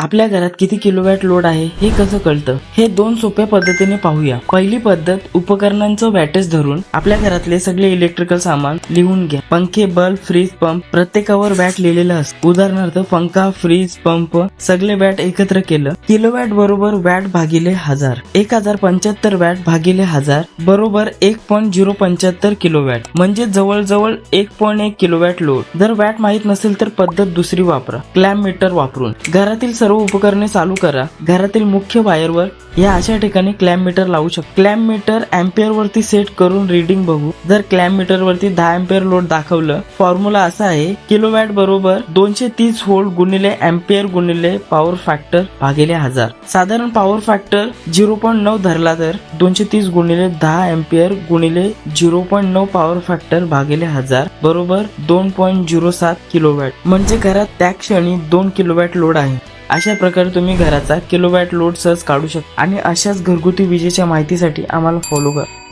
आपल्या घरात किती किलोवॅट लोड आहे हे कसं कळतं? हे दोन सोप्या पद्धतीने पाहूया. पहिली पद्धत उपकरणांचं बॅटेज धरून आपल्या घरातले सगळे इलेक्ट्रिकल सामान लिहून घ्या. पंखे बल्ब फ्रीज पंप प्रत्येकावर वॅट लिहिलेलं असतं. उदाहरणार्थ पंखा फ्रीज पंप सगळे वॅट एकत्र केलं. किलोवॅट बरोबर वॅट भागिले हजार. एक हजार पंच्याहत्तर वॅट भागिले हजार बरोबर एक पॉईंट झिरो पंच्याहत्तर किलोवॅट म्हणजे जवळजवळ एक पॉईंट एक किलोवॅट लोड जर वॅट माहीत नसेल तर पद्धत दुसरी वापरा. क्लॅम मीटर वापरून. घरातील सर्व उपकरणे चालू करा. घरातील मुख्य वायरवर या अशा ठिकाणी क्लॅम मीटर लावू शकतो. क्लॅम मीटर अँपियर वरती सेट करून रीडिंग बघू. जर क्लॅम मीटर वरती दहा अँपियर लोड दाखवलं फॉर्म्युला असा आहे किलोवॅट बरोबर दोनशे तीस व्होल्ट गुणिले अँपियर गुणिले पॉवर फॅक्टर भागिले हजार. साधारण पॉवर फॅक्टर झिरो पॉईंट नऊ धरला तर दोनशे तीस गुणिले दहा अँपियर गुणिले झिरो पॉईंट नऊ पॉवर फॅक्टर भागिले हजार बरोबर दोन पॉईंट झिरो सात किलोवॅट म्हणजे घरात त्या क्षणी दोन किलोवॅट लोड आहे. अशा प्रकारे तुम्ही घराचा किलोवॅट लोड सहज काढू शकता. आणि अशाच घरगुती विजेच्या माहितीसाठी आम्हाला फॉलो करा.